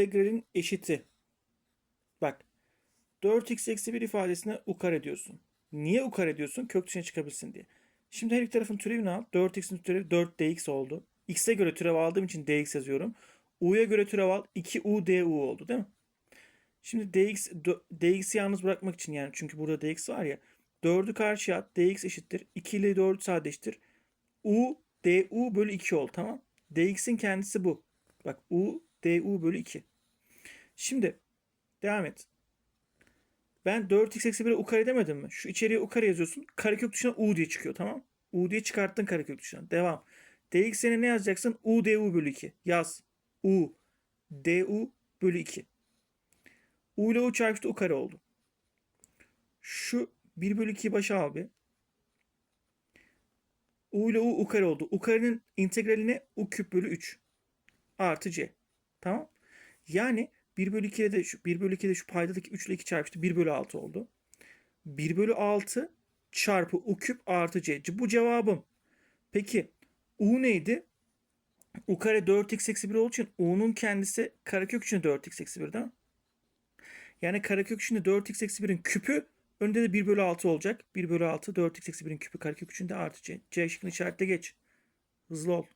integralin eşiti. Bak 4x eksi 1 ifadesine u kare diyorsun. Niye u kare diyorsun? Kök dışına çıkabilsin diye. Şimdi her iki tarafın türevini al. 4x'in türevi 4dx oldu. x'e göre türev aldığım için dx yazıyorum. u'ya göre türev al. 2u du oldu değil mi? Şimdi dx, dx'i yalnız bırakmak için yani çünkü burada dx var ya. 4'ü karşıya at. dx eşittir. 2 ile 4'ü sadeleştir. u du bölü 2 oldu tamam. dx'in kendisi bu. Bak u du bölü 2. Şimdi devam et. Ben 4x eksi 1'e u kare demedim mi? Şu içeriye u kare yazıyorsun. Karekök dışına u diye çıkıyor tamam. u diye çıkarttın karekök dışına. Devam. dx'ine ne yazacaksın? u du bölü 2. Yaz. u du bölü 2. u ile u çarpıştı u kare oldu. Şu 1 bölü 2'yi başa al bir. u ile u u kare oldu. u karenin integralini u küp bölü 3 artı c. Tamam. Yani 1 bölü 2'de de şu 1 bölü 2'de şu paydadaki 3 ile 2 çarpıştı. 1 bölü 6 oldu. 1 bölü 6 çarpı u küp artı c. Bu cevabım. Peki u neydi? u kare 4x eksi 1 olduğu için u'nun kendisi karekök içinde 4x eksi 1 değil mi? Yani karekök içinde 4x eksi 1'in küpü önünde de 1 bölü 6 olacak. 1 bölü 6 4x eksi 1'in küpü karekök içinde artı c. C şıkkını işaretle geç. Hızlı ol.